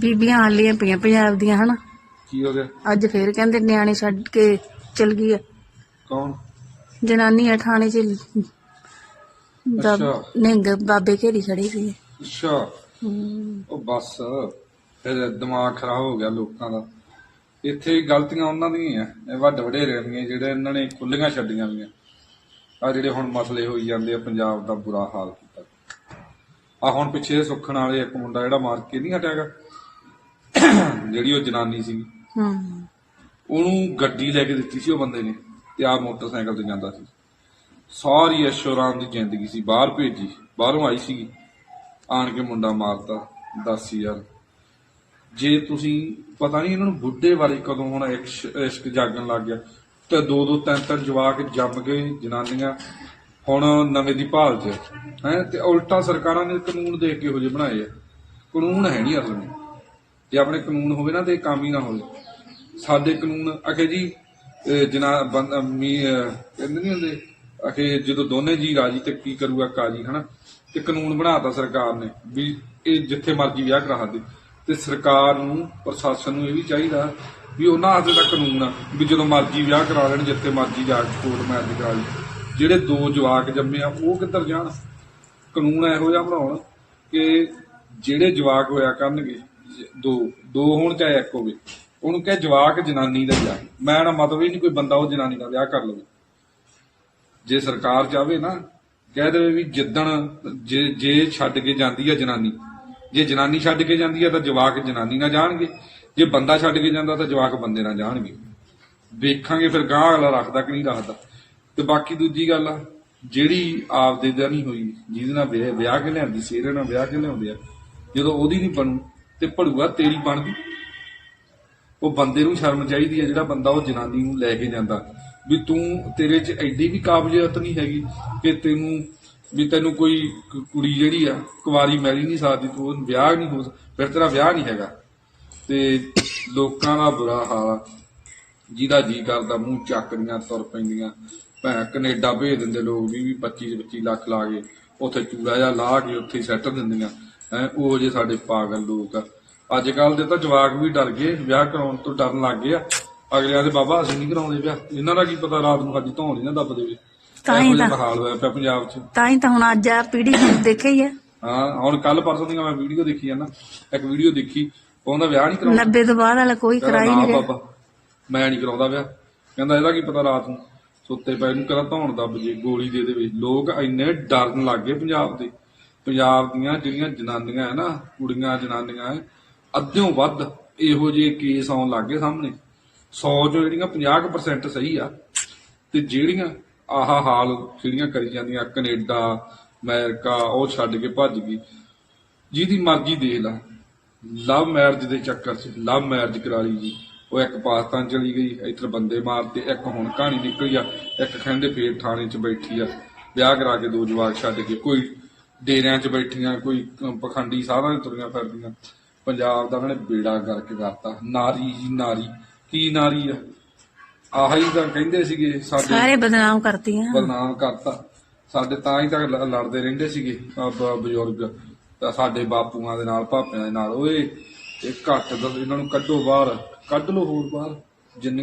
ਬੀਬੀਆਂ ਹਾਲੀਆਂ ਪਈਆਂ ਪੰਜਾਬ ਦੀਆਂ ਹਨਾ? ਕੀ ਹੋ ਗਿਆ? ਅੱਜ ਫੇਰ ਕਹਿੰਦੇ ਨਿਆਣੇ ਛੱਡ ਕੇ ਚਲ ਗਈ ਆ। ਕੌਣ? ਜਨਾਨੀ ਆ ਥਾਣੇ 'ਚ। ਦਾ ਅੱਛਾ। ਨਿੰਗ ਬਾਬੇ ਘੇਰੀ ਖੜੀ ਸੀ। ਅੱਛਾ। ਹਮ, ਉਹ ਬਸ ਫਿਰ ਦਿਮਾਗ ਖਰਾਬ ਹੋ ਗਿਆ ਲੋਕਾਂ ਦਾ। ਇੱਥੇ ਗਲਤੀਆਂ ਉਹਨਾਂ ਦੀਆਂ ਹੀ ਆ। ਇਹ ਵੱਡ ਵਡੇਰਿਆਂ ਦੀਆਂ ਜਿਹੜੇ ਇਹਨਾਂ ਨੇ ਖੁੱਲੀਆਂ ਛੱਡੀਆਂ ਦੀਆਂ ਆ ਜਿਹੜੇ ਹੁਣ ਮਸਲੇ ਹੋਈ ਜਾਂਦੇ ਆ ਪੰਜਾਬ ਦਾ ਬੁਰਾ ਹਾਲ ਕੀਤਾ। ਆ ਹੁਣ ਪਿੱਛੇ ਸੁੱਖਣ ਵਾਲੇ ਇੱਕ ਮੁੰਡਾ ਜਿਹੜਾ ਮਾਰ ਕੇ ਨਹੀਂ ਹਟਿਆਗਾ ਜਿਹੜੀ ਉਹ ਜਨਾਨੀ ਸੀ ਹਮ ਉਹਨੂੰ ਗੱਡੀ ਲੈ ਕੇ ਦਿੱਤੀ ਸੀ ਉਹ ਬੰਦੇ ਨੇ ਤੇ ਆ ਮੋਟਰਸਾਈਕਲ ਤੇ ਜਾਂਦਾ ਸੀ। ਸਾਰੀ ਐਸ਼ੋਰਾਮ ਦੀ ਜ਼ਿੰਦਗੀ ਸੀ। ਬਾਹਰ ਭੇਜੀ ਬਾਹਰੋਂ ਆਈ ਸੀ ਆਣ ਕੇ ਮੁੰਡਾ ਮਾਰਤਾ ਦੱਸ ਯਾਰ। ਜੇ ਤੁਸੀਂ ਪਤਾ ਨਹੀਂ ਇਹਨਾਂ ਨੂੰ ਬੁੱਢੇ ਵਾਲੇ ਕਦੋਂ ਹੁਣ ਇਸ਼- ਇਸ਼ਕ ਜਾਗਣ ਲੱਗ ਗਿਆ। ਤੇ ਦੋ ਦੋ ਤਿੰਨ ਤਿੰਨ ਜਵਾਕ ਜੰਮ ਗਏ ਜਨਾਨੀਆਂ। ਹੁਣ ਨਵੇਂ ਦੀ ਭਾਲ 'ਚ ਹੈ। ਤੇ ਉਲਟਾ ਸਰਕਾਰਾਂ ਨੇ ਕਾਨੂੰਨ ਦੇਖ ਕੇ ਇਹੋ ਜਿਹੇ ਬਣਾਏ ਆ। ਕਾਨੂੰਨ ਹੈ ਨਹੀਂ ਅਸਲ ਵਿੱਚ। ਜੇ ਆਪਣੇ ਕਾਨੂੰਨ ਹੋਵੇ ਨਾ ਤੇ ਕੰਮ ਹੀ ਨਾ ਹੋਵੇ। ਸਾਡੇ ਕਾਨੂੰਨ, ਅਖੇ ਜੀ ਅਹ ਕਹਿੰਦੇ ਨਹੀਂ ਹੁੰਦੇ, ਅਖੇ ਜਦੋਂ ਦੋਨੇ ਜੀ ਰਾਜੀ ਤੇ ਕੀ ਕਰੂਗਾ ਕਾਜੀ, ਹਨਾ? ਤੇ ਕਾਨੂੰਨ ਬਣਾਤਾ ਸਰਕਾਰ ਨੇ ਵੀ ਇਹ ਜਿੱਥੇ ਮਰਜ਼ੀ ਵਿਆਹ ਕਰਾ ਦੇ। ਤੇ ਸਰਕਾਰ ਨੂੰ, ਪ੍ਰਸ਼ਾਸਨ ਨੂੰ ਇਹ ਵੀ ਚਾਹੀਦਾ ਵੀ ਉਹਨਾਂ ਹੱਥ ਦਾ ਕਾਨੂੰਨ ਆ ਵੀ ਜਦੋਂ ਮਰਜ਼ੀ ਵਿਆਹ ਕਰਾ ਲੈਣ, ਜਿੱਥੇ ਮਰਜ਼ੀ ਜਾ ਕੇ ਕੋਰਟ ਮੈਰਿਜ ਕਰਾ ਲਈ। ਜਿਹੜੇ ਦੋ ਜਵਾਕ ਜੰਮੇ ਆ, ਉਹ ਕਿੱਧਰ ਜਾਣ? ਕਾਨੂੰਨ ਇਹੋ ਜਿਹਾ ਬਣਾਉਣ ਕਿ ਜਿਹੜੇ ਜਵਾਕ ਹੋਇਆ ਕਰਨਗੇ ਦੋ ਦੋ ਹੋਣ ਚਾਹੇ ਇੱਕ ਹੋਵੇ। ਉਹਨੂੰ ਕਹੇ ਜਵਾਕ ਜਨਾਨੀ ਦਾ ਵਿਆਹ। ਮੈਂ ਨਾ ਮਤਲਬ ਹੀ ਨਹੀਂ ਕੋਈ ਬੰਦਾ ਉਹ ਜਨਾਨੀ ਦਾ ਵਿਆਹ ਕਰ ਲਵੇ। ਜੇ ਸਰਕਾਰ ਚਾਹਵੇ ਨਾ, ਕਹਿ ਦੇਵੇ ਵੀ ਜਿੱਦਣ ਜੇ ਜੇ ਛੱਡ ਕੇ ਜਾਂਦੀ ਆ ਜਨਾਨੀ, ਜੇ ਜਨਾਨੀ ਛੱਡ ਕੇ ਜਾਂਦੀ ਆ ਤਾਂ ਜਵਾਕ ਜਨਾਨੀ ਨਾਲ ਜਾਣਗੇ। ਜੇ ਬੰਦਾ ਛੱਡ ਕੇ ਜਾਂਦਾ ਤਾਂ ਜਵਾਕ ਬੰਦੇ ਨਾਲ ਜਾਣਗੇ। ਵੇਖਾਂਗੇ ਫਿਰ ਗਾਂ ਅਗਲਾ ਰੱਖਦਾ ਕਿ ਨਹੀਂ ਰੱਖਦਾ। ਤੇ ਬਾਕੀ ਦੂਜੀ ਗੱਲ ਆ, ਜਿਹੜੀ ਆਪਦੇ ਦਾ ਨਹੀਂ ਹੋਈ, ਜਿਹਦੇ ਨਾਲ ਵਿਆਹ ਵਿਆਹ ਕੇ ਲਿਆਂਦੀ ਸੀ ਇਹਦੇ ਨਾਲ ਵਿਆਹ ਕੇ ਲਿਆਉਂਦੇ ਆ, ਜਦੋਂ ਉਹਦੀ ਨਹੀਂ ਬਣੂ ਤੇ ਭੜੂਆ ਤੇਰੀ ਬਣਦੀ। ਉਹ ਬੰਦੇ ਨੂੰ ਸ਼ਰਮ ਚਾਹੀਦੀ ਹੈ ਜਿਹੜਾ ਬੰਦਾ ਉਹ ਜਨਾਨੀ ਨੂੰ ਲੈ ਕੇ ਜਾਂਦਾ। ਵੀ ਤੂੰ ਤੇਰੇ 'ਚ ਐਡੀ ਵੀ ਕਾਬਲੀਅਤ ਨਹੀਂ ਹੈਗੀ ਕਿ ਤੈਨੂੰ, ਵੀ ਤੈਨੂੰ ਕੋਈ ਕੁੜੀ ਜਿਹੜੀ ਆ, ਕੁਵਾਰੀ ਮਿਲ ਨਹੀਂ ਸਕਦੀ, ਤੂੰ ਉਹਨੂੰ ਵਿਆਹ ਨਹੀਂ ਹੋ ਫਿਰ ਤੇਰਾ ਵਿਆਹ ਨਹੀਂ ਹੈਗਾ। ਤੇ ਲੋਕਾਂ ਦਾ ਬੁਰਾ ਹਾਲ ਜਿਹਦਾ ਜੀ ਕਰਦਾ ਮੂੰਹ ਚੱਕਦੀਆਂ ਤੁਰ ਪੈਂਦੀਆਂ। ਭੈਣ ਕੈਨੇਡਾ ਭੇਜ ਦਿੰਦੇ ਲੋਕ 20 25 25 ਲੱਖ ਲਾ ਕੇ। ਉੱਥੇ ਚੂੜਾ ਜਿਹਾ ਲਾ ਕੇ ਉੱਥੇ ਸੈੱਟ ਦਿੰਦੀਆਂ। ਹੈ ਉਹ ਜੇ ਸਾਡੇ ਪਾਗਲ ਲੋਕ ਆ। ਅੱਜ ਕੱਲ ਦੇ ਤਾਂ ਜਵਾਕ ਵੀ ਡਰ ਗਏ ਵਿਆਹ ਕਰਾਉਣ ਤੋਂ ਡਰਨ ਲੱਗ ਗਏ ਆ। ਅਗਲਿਆਂ ਦੇ ਬਾਬਾ ਅਸੀਂ ਨਹੀਂ ਕਰਾਉਂਦੇ ਵਿਆਹ। ਇਹਨਾਂ ਦਾ ਕੀ ਪਤਾ ਰਾਤ ਨੂੰ ਸਾਡੀ ਧੌਣ ਨਹੀਂ ਨਾ ਦੱਬ ਦੇਵੇ। ਤਾਂ ਹੀ ਤਾਂ। ਹਾਲ ਹੋਇਆ ਪਿਆ ਪੰਜਾਬ 'ਚ। ਤਾਂ ਹੀ ਤਾਂ ਹੁਣ ਅੱਜ ਆ ਪੀੜੀ ਦੇਖੇ ਹੀ ਆ। ਹਾਂ ਹੁਣ ਕੱਲ ਪਰਸੋਂ ਦੀ ਮੈਂ ਵੀਡੀਓ ਦੇਖੀ ਆ ਨਾ ਇੱਕ ਵੀਡੀਓ ਦੇਖੀ। ਉਹਦਾ ਵਿਆਹ ਨਹੀਂ ਕਰਾਉਂਦਾ। 90 ਤੋਂ ਬਾਅਦ ਵਾਲਾ ਕੋਈ ਕਰਾਈ ਨਹੀਂ ਬਾਬਾ ਮੈਂ ਨਹੀਂ ਕਰਾਉਂਦਾ ਵਿਆਹ। ਕਹਿੰਦਾ ਇਹਦਾ ਕੀ ਪਤਾ ਰਾਤ ਨੂੰ ਸੁੱਤੇ ਪਏ ਨੂੰ ਕਹਿੰਦਾ ਧੌਣ ਦੱਬ ਜੇ ਗੋਲੀ ਦੇ ਦੇਵੇ। ਲੋਕ ਇੰਨੇ ਡਰਨ ਲੱਗ ਗਏ ਪੰਜਾਬ ਦੇ। ਪੰਜਾਬ ਦੀਆਂ ਜਿਹੜੀਆਂ ਜਨਾਨੀਆਂ ਹੈ ਨਾ, ਕੁੜੀਆਂ ਜਨਾਨੀਆਂ ਹੈ, ਅੱਧਿਓਂ ਵੱਧ ਇਹੋ ਜਿਹੇ ਕੇਸ ਆਉਣ ਲੱਗ ਗਏ ਸਾਹਮਣੇ। 100 ਚੋਂ ਜਿਹੜੀਆਂ 50% ਸਹੀ ਆ, ਤੇ ਜਿਹੜੀਆਂ ਆਹ ਹਾਲ ਜਿਹੜੀਆਂ ਕਰੀ ਜਾਂਦੀਆਂ, ਕੈਨੇਡਾ, ਅਮਰੀਕਾ, ਉਹ ਛੱਡ ਕੇ ਭੱਜ ਗਈ। ਜਿਹਦੀ ਮਰਜ਼ੀ ਦੇਖ ਲਾ। ਲਵ ਮੈਰਿਜ ਦੇ ਚੱਕਰ 'ਚ, ਲਵ ਮੈਰਿਜ ਕਰਾ ਲਈ ਜੀ। ਉਹ ਇੱਕ ਪਾਕਿਸਤਾਨ ਚਲੀ ਗਈ, ਇੱਧਰ ਬੰਦੇ ਮਾਰਤੇ, ਇੱਕ ਹੁਣ ਕਹਾਣੀ ਨਿਕਲੀ ਆ, ਇੱਕ ਕਹਿੰਦੇ ਫੇਰ ਥਾਣੇ 'ਚ ਬੈਠੀ ਆ। ਵਿਆਹ ਕਰਾ ਕੇ ਦੋ ਜਵਾਕ ਛੱਡ ਕੇ, ਕੋਈ ਡੇਰਿਆਂ 'ਚ ਬੈਠੀਆਂ ਕੋਈ ਪਖੰਡੀ ਸਾਧਾਂ 'ਚ ਤੁਰੀਆਂ ਫਿਰਦੀਆਂ। ਪੰਜਾਬ ਦਾ ਉਹਨੇ ਬੇੜਾ ਕਰਕੇ ਕਰਤਾ। ਨਾਰੀ ਜੀ ਨਾਰੀ। ਕੀ ਨਾਰੀ ਆ? ਆਹੀ ਤਾਂ ਕਹਿੰਦੇ ਸੀਗੇ ਸਾਡੇ ਸਾਰੇ ਬਦਨਾਮ ਕਰਤੀਆਂ। ਬਦਨਾਮ ਕਰਤਾ। ਸਾਡੇ ਤਾਂ ਹੀ ਤਾਂ ਲ- ਲੜਦੇ ਰਹਿੰਦੇ ਸੀਗੇ ਬ- ਬਜ਼ੁਰਗ। ਤਾਂ ਸਾਡੇ ਬਾਪੂਆਂ ਦੇ ਨਾਲ ਭਾਪਿਆਂ ਦੇ ਨਾਲ ਓਏ ਇਹ ਘੱਟ ਦਾ ਇਹਨਾਂ ਨੂੰ ਕੱਢੋ ਬਾਹਰ। ਕੱਢ ਲੋ ਹੋਰ ਬਾਹਰ। ਜਿੰਨੀਆਂ